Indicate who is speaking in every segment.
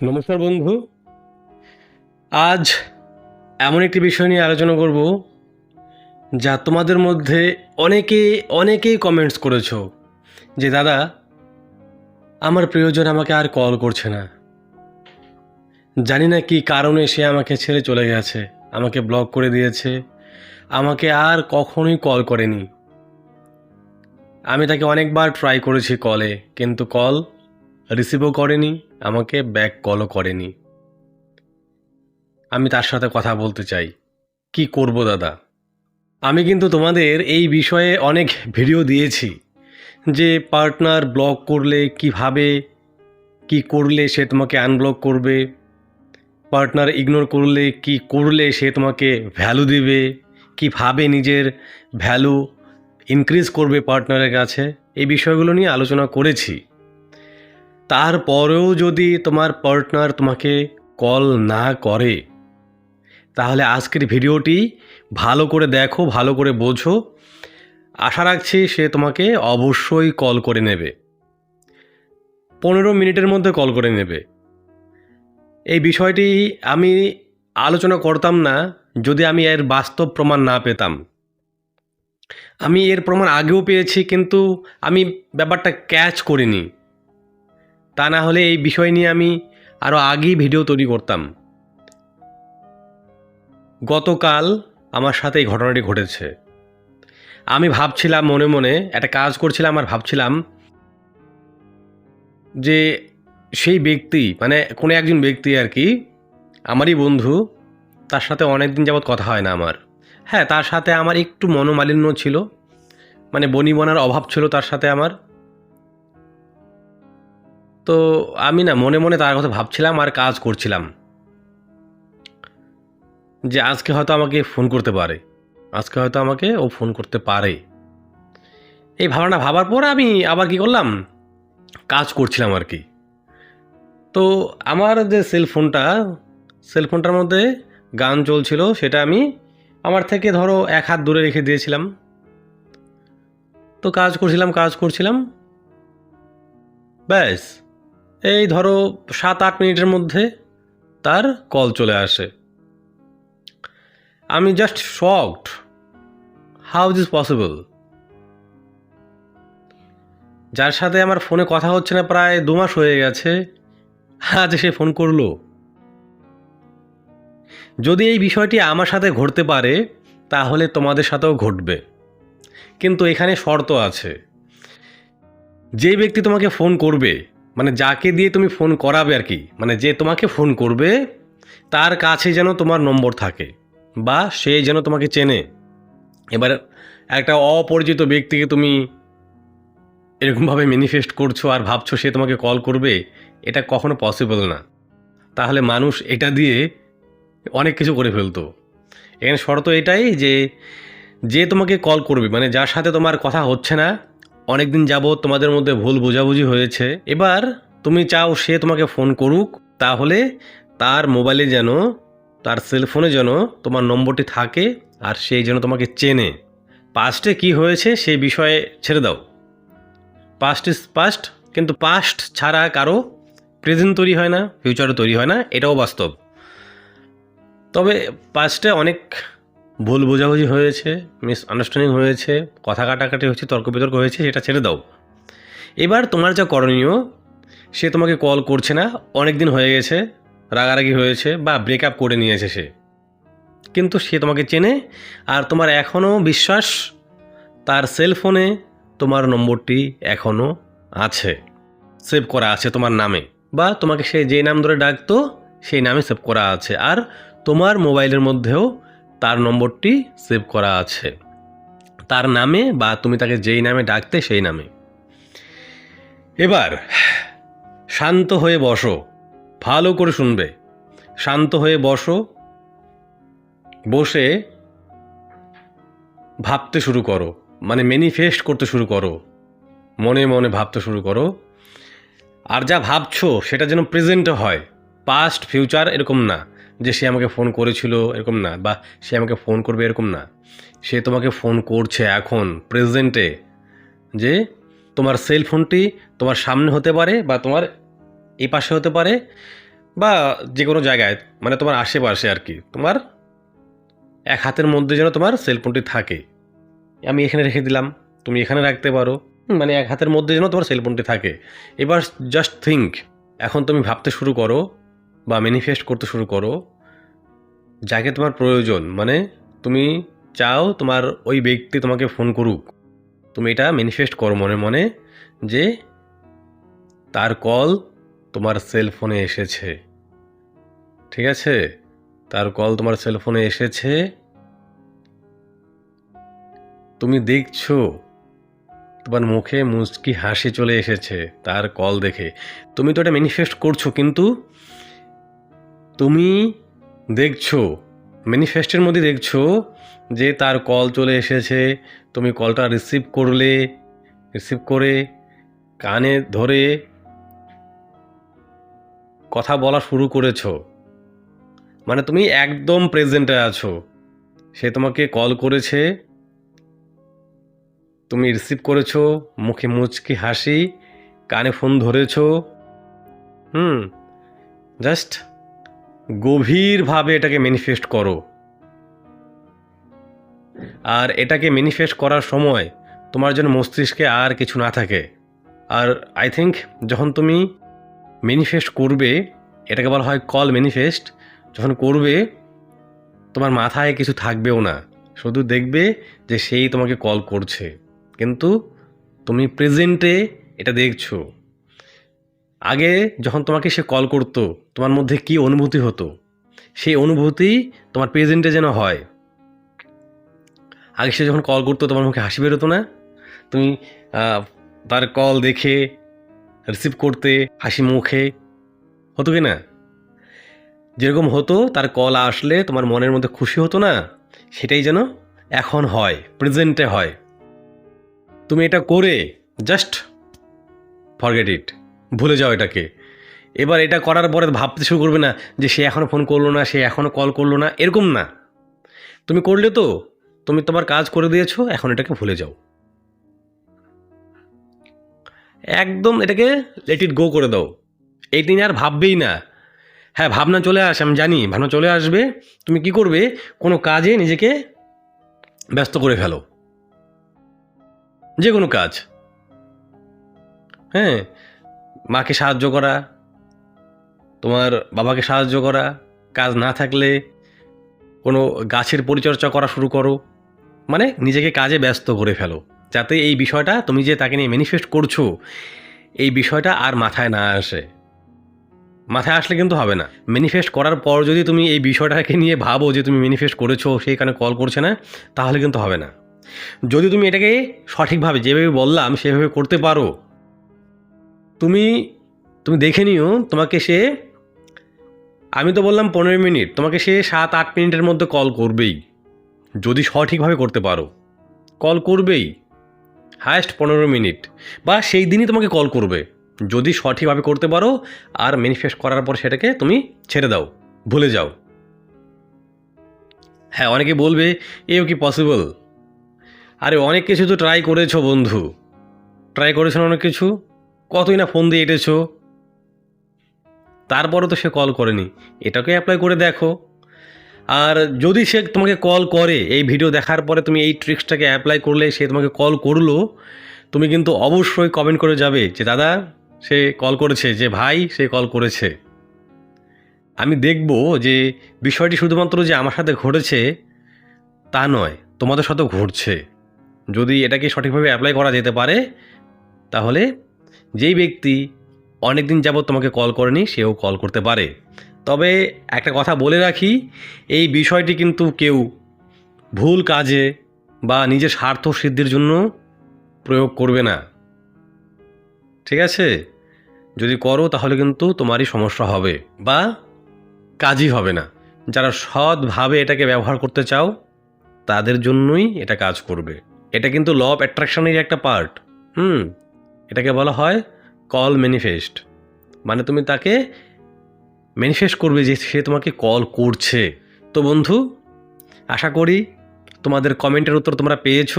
Speaker 1: নমস্কার বন্ধু। আজ এমন একটি বিষয় নিয়ে আলোচনা করব যা তোমাদের মধ্যে অনেকে, অনেকেই কমেন্টস করেছ যে, দাদা, আমার প্রিয়জন আমাকে আর কল করছে না। জানি না কি কারণে সে আমাকে ছেড়ে চলে গেছে, আমাকে ব্লক করে দিয়েছে, আমাকে আর কখনোই কল করেনি। আমি তাকে অনেকবার ট্রাই করেছি কলে কিন্তু কল রিসিভও করেনি, আমাকে ব্যাক কলও করেনি। আমি তার সাথে কথা বলতে চাই। কি করব দাদা? আমি কিন্তু তোমাদের এই বিষয়ে অনেক ভিডিও দিয়েছি, যে পার্টনার ব্লক করলে কীভাবে, কি করলে সে তোমাকে আনব্লক করবে, পার্টনার ইগনোর করলে কি করলে সে তোমাকে ভ্যালু দেবে, কীভাবে নিজের ভ্যালু ইনক্রিজ করবে পার্টনারের কাছে, এই বিষয়গুলো নিয়ে আলোচনা করেছি। তারপরেও যদি তোমার পার্টনার তোমাকে কল না করে, তাহলে আজকের ভিডিওটি ভালো করে দেখো, ভালো করে বোঝো। আশা রাখছি সে তোমাকে অবশ্যই কল করে নেবে। পনেরো মিনিটের মধ্যে কল করে নেবে। এই বিষয়টি আমি আলোচনা করতাম না, যদি আমি এর বাস্তব প্রমাণ না পেতাম। আমি এর প্রমাণ আগেও পেয়েছি, কিন্তু আমি ব্যাপারটা ক্যাচ করিনি। তা না হলে এই বিষয় নিয়ে আমি আরও আগেই ভিডিও তৈরি করতাম। গতকাল আমার সাথে এই ঘটনাটি ঘটেছে। আমি ভাবছিলাম, মনে মনে একটা কাজ করছিলাম আর ভাবছিলাম যে সেই ব্যক্তি মানে কোনো একজন ব্যক্তি আর কি, আমারই বন্ধু, তার সাথে অনেক দিন যাবৎ কথা হয় না আমার। হ্যাঁ তার সাথে আমার একটু মনোমালিন্য ছিল মানে বনিবনার অভাব ছিল তার সাথে আমার। তো আমি না মনে মনে তার কথা ভাবছিলাম আর কাজ করছিলাম যে আজকে হয়তো আমাকে ফোন করতে পারে। আজকে হয়তো আমাকে ও ফোন করতে পারে। এই ভাবনা ভাবার পর আমি আবার কি করলাম? কাজ করছিলাম আর কি। তো আমার যে সেলফোনটা সেলফোনটার মধ্যে গান চলছিল, সেটা আমি আমার থেকে ধরো এক হাত দূরে রেখে দিয়েছিলাম। তো কাজ করছিলাম কাজ করছিলাম। ব্যাস। এই ধরো সাত আট মিনিটের মধ্যে তার কল চলে আসে। আমি just shocked how is possible যার সাথে আমার ফোনে কথা হচ্ছে না প্রায় দু মাস হয়ে গেছে, আজ সে ফোন করল। যদি এই বিষয়টি আমার সাথে ঘটতে পারে, তাহলে তোমাদের সাথেও ঘটবে। কিন্তু এখানে শর্ত আছে। যে ব্যক্তি তোমাকে ফোন করবে মানে যাকে দিয়ে তুমি ফোন করাবে আর কি মানে যে তোমাকে ফোন করবে, তার কাছে যেন তোমার নম্বর থাকে বা সে যেন তোমাকে চেনে। এবার একটা অপরিচিত ব্যক্তিকে তুমি এরকমভাবে ম্যানিফেস্ট করছ আর ভাবছ সে তোমাকে কল করবে, এটা কখনো পসিবল না। তাহলে মানুষ এটা দিয়ে অনেক কিছু করে ফেলতো। এখানে শর্ত এটাই যে যে তোমাকে কল করবে মানে যার সাথে তোমার কথা হচ্ছে না অনেক দিন যাবৎ তোমাদের মধ্যে ভুল বোঝাবুঝি হয়েছে। এবার তুমি চাও সে তোমাকে ফোন করুক, তাহলে তার মোবাইলে যেন, তার সেলফোনে যেন তোমার নম্বরটি থাকে আর সেই যেন তোমাকে চেনে। পাস্টে কি হয়েছে সেই বিষয়ে ছেড়ে দাও। পাস্ট ইজ পাস্ট কিন্তু পাস্ট ছাড়া কারও প্রেজেন্ট তৈরি হয় না ফিউচারও তৈরি হয় না, এটাও বাস্তব। তবে পাস্টে অনেক ভুল বোঝাবুঝি হয়েছে মিস আন্ডারস্ট্যান্ডিং হয়েছে, কথা কাটাকাটি হয়েছে তর্ক বিতর্ক হয়েছে, সেটা ছেড়ে দাও। এবার তোমার যা করণীয়, সে তোমাকে কল করছে না অনেক দিন হয়ে গেছে, রাগারাগি হয়েছে বা ব্রেকআপ করে নিয়েছে সে। কিন্তু সে তোমাকে চেনে, আর তোমার এখনও বিশ্বাস, তার সেলফোনে তোমার নম্বরটি এখনও আছে। সেভ করা আছে তোমার নামে, বা তোমাকে সে যে নাম ধরে ডাকতো, সেই নামে সেভ করা আছে। আর তোমার মোবাইলের মধ্যেও তার নম্বরটি সেভ করা আছে। তার নামে বা তুমি তাকে যেই নামে ডাকতে সেই নামে। এবার, শান্ত হয়ে বসো। ভালো করে শুনবে। শান্ত হয়ে বসো। বসে ভাবতে শুরু করো। মানে ম্যানিফেস্ট করতে শুরু করো। মনে মনে ভাবতে শুরু করো। আর যা ভাবছ সেটা যেন প্রেজেন্টে হয়। পাস্ট ফিউচার এরকম না। যে সে আমাকে ফোন করেছিল এরকম না, বা সে আমাকে ফোন করবে এরকম না। সে তোমাকে ফোন করছে এখন প্রেজেন্টে যে তোমার সেল ফোনটি তোমার সামনে হতে পারে বা তোমার এই পাশে হতে পারে বা যে কোনো জায়গায় মানে তোমার আশেপাশে আর কি। তোমার এক হাতের মধ্যে যেন তোমার সেলফোনটি থাকে। আমি এখানে রেখে দিলাম, তুমি এখানে রাখতে পারো। মানে এক হাতের মধ্যে যেন তোমার সেলফোনটি থাকে। এবার জাস্ট থিঙ্ক এখন তুমি ভাবতে শুরু করো বা ম্যানিফেস্ট করতে শুরু করো, যাকে তোমার প্রয়োজন মানে তুমি চাও তোমার ওই ব্যক্তি তোমাকে ফোন করুক, তুমি এটা ম্যানিফেস্ট করো মনে মনে যে তার কল তোমার সেল ফোনে এসেছে। ঠিক আছে? তার কল তোমার সেল ফোনে এসেছে। তুমি দেখছ, তোমার মুখে মুচকি হাসি চলে এসেছে তার কল দেখে। তুমি তো এটা ম্যানিফেস্ট করছ কিন্তু তুমি দেখছ ম্যানিফেস্টের মধ্যে দেখছ যে তার কল চলে এসেছে, তুমি কলটা রিসিভ করলে রিসিভ করে কানে ধরে কথা বলা শুরু করেছ। মানে তুমি একদম প্রেজেন্টে আছো। সে তোমাকে কল করেছে, তুমি রিসিভ করেছ, মুখে মুচকি হাসি, কানে ফোন ধরেছো। হুম জাস্ট গভীরভাবে এটাকে ম্যানিফেস্ট করো। আর এটাকে ম্যানিফেস্ট করার সময় তোমার যেন মস্তিষ্কে আর কিছু না থাকে। আর আই থিঙ্ক যখন তুমি ম্যানিফেস্ট করবে, এটাকে বলা হয় কল ম্যানিফেস্ট যখন করবে, তোমার মাথায় কিছু থাকবেও না। শুধু দেখবে যে সেই তোমাকে কল করছে। কিন্তু তুমি প্রেজেন্টে এটা দেখছ। আগে যখন তোমাকে সে কল করতো, তোমার মধ্যে কি অনুভূতি হতো? সেই অনুভূতি তোমার প্রেজেন্টে যেন হয়। আগে সে যখন কল করতো, তোমার মুখে হাসি বেরোতো না? তুমি তার কল দেখে রিসিভ করতে, হাসি মুখে, হতো কি না? যেরকম হতো, তার কল আসলে তোমার মনের মধ্যে খুশি হতো না? সেটাই যেন এখন হয় প্রেজেন্টে হয়। তুমি এটা করে জাস্ট ফরগেট ইট ভুলে যাও এটাকে। এবার এটা করার পরে ভাবতে শুরু করবে না যে সে এখনও ফোন করল না, সে এখনও কল করল না, এরকম না। তুমি করলে তো, তুমি তোমার কাজ করে দিয়েছ, এখন এটাকে ভুলে যাও। একদম এটাকে লেট ইট গো করে দাও। এই দিন আর ভাববেই না। হ্যাঁ ভাবনা চলে আসে, আমি জানি, ভাবনা চলে আসবে। তুমি কি করবে? কোনো কাজে নিজেকে ব্যস্ত করে ফেলো। যে কোনো কাজ। হ্যাঁ মাকে সাহায্য করা, তোমার বাবাকে সাহায্য করা, কাজ না থাকলে কোনো গাছের পরিচর্যা করা শুরু করো। মানে নিজেকে কাজে ব্যস্ত করে ফেলো, যাতে এই বিষয়টা তুমি যে তাকে নিয়ে ম্যানিফেস্ট করছ, এই বিষয়টা আর মাথায় না আসে। মাথায় আসলে কিন্তু হবে না। ম্যানিফেস্ট করার পর যদি তুমি এই বিষয়টাকে নিয়ে ভাবো যে তুমি ম্যানিফেস্ট করেছ সেই কারণে কল করছে না, তাহলে কিন্তু হবে না। যদি তুমি এটাকে সঠিকভাবে যেভাবে বললাম, সেভাবে করতে পারো তুমি তুমি দেখে নিও, তোমাকে সে, আমি তো বললাম পনেরো মিনিট, তোমাকে সে সাত আট মিনিটের মধ্যে কল করবেই। যদি সঠিকভাবে করতে পারো। কল করবেই। হায়েস্ট পনেরো মিনিট। বা সেই দিনই তোমাকে কল করবে। যদি সঠিকভাবে করতে পারো আর ম্যানিফেস্ট করার পর সেটাকে তুমি ছেড়ে দাও, ভুলে যাও। হ্যাঁ অনেকে বলবে, এও কি পসিবল আরে অনেক কিছু তো ট্রাই করেছ বন্ধু। ট্রাই করেছ অনেক কিছু? কতই না ফোন দিয়ে এটেছো? তারপরও তো সে কল করেনি। এটাকে অ্যাপ্লাই করে দেখো। আর যদি সে তোমাকে কল করে, এই ভিডিও দেখার পরে তুমি এই ট্রিক্সটাকে অ্যাপ্লাই করলে সে তোমাকে কল করল, তুমি কিন্তু অবশ্যই কমেন্ট করে যাবে যে, দাদা, সে কল করেছে, যে ভাই, সে কল করেছে। আমি দেখব যে বিষয়টি শুধুমাত্র যে আমার সাথে ঘটেছে, তা নয়, তোমাদের সাথেও ঘটছে। যদি এটাকে সঠিকভাবে অ্যাপ্লাই করা যেতে পারে, তাহলে যেই ব্যক্তি অনেক দিন যাবৎ তোমাকে কল করেনি, সেও কল করতে পারে। তবে একটা কথা বলে রাখি, এই বিষয়টি কিন্তু কেউ ভুল কাজে বা নিজের স্বার্থ সিদ্ধির জন্য প্রয়োগ করবে না। ঠিক আছে? যদি করো তাহলে কিন্তু তোমারই সমস্যা হবে বা কাজই হবে না। যারা সৎভাবে এটাকে ব্যবহার করতে চাও, তাদের জন্যই এটা কাজ করবে। এটা কিন্তু ল অফ অ্যাট্রাকশনের একটা পার্ট হুম? এটাকে বলা হয় কল ম্যানিফেস্ট। মানে তুমি তাকে ম্যানিফেস্ট করবে যে সে তোমাকে কল করছে। তো বন্ধু, আশা করি তোমাদের কমেন্টের উত্তর তোমরা পেয়েছ।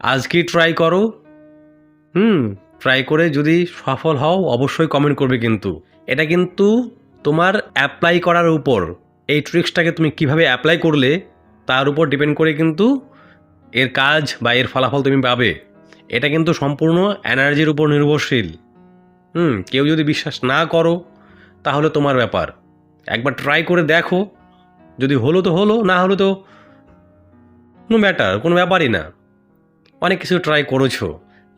Speaker 1: আজকেই ট্রাই করো। হুম ট্রাই করে যদি সফল হও, অবশ্যই কমেন্ট করবে কিন্তু। এটা কিন্তু তোমার অ্যাপ্লাই করার উপর, এই ট্রিক্সটাকে তুমি কীভাবে অ্যাপ্লাই করলে, তার উপর ডিপেন্ড করে কিন্তু এর কাজ বা এর ফলাফল তুমি পাবে। এটা কিন্তু সম্পূর্ণ এনার্জির উপর নির্ভরশীল। হুম, কেউ যদি বিশ্বাস না করো, তাহলে তোমার ব্যাপার। একবার ট্রাই করে দেখো, যদি হলো তো হলো, না হলো তো নো ম্যাটার কোনো ব্যাপারই না। অনেক কিছু ট্রাই করেছ।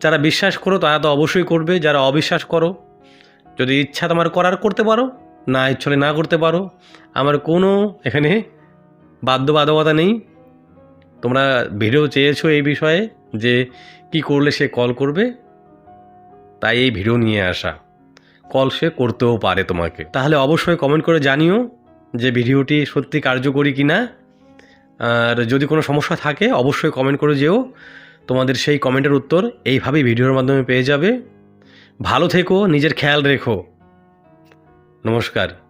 Speaker 1: যারা বিশ্বাস করো, তারা তো অবশ্যই করবে। যারা অবিশ্বাস করো, যদি ইচ্ছা তোমার করার করতে পারো, না ইচ্ছলে না করতে পারো, আমার কোনো এখানে বাধ্যবাধকতা নেই। তোমরা ভিডিও চেয়েছো এই বিষয়ে যে কি করলে সে কল করবে? তাই এই ভিডিও নিয়ে আসা। কল সে করতেও পারে তোমাকে। তাহলে অবশ্যই কমেন্ট করে জানিও যে ভিডিওটি সত্যি কার্যকরী কি না আর যদি কোনো সমস্যা থাকে, অবশ্যই কমেন্ট করে যেও। তোমাদের সেই কমেন্টের উত্তর এইভাবেই ভিডিওর মাধ্যমে পেয়ে যাবে। ভালো থেকো, নিজের খেয়াল রেখো। নমস্কার।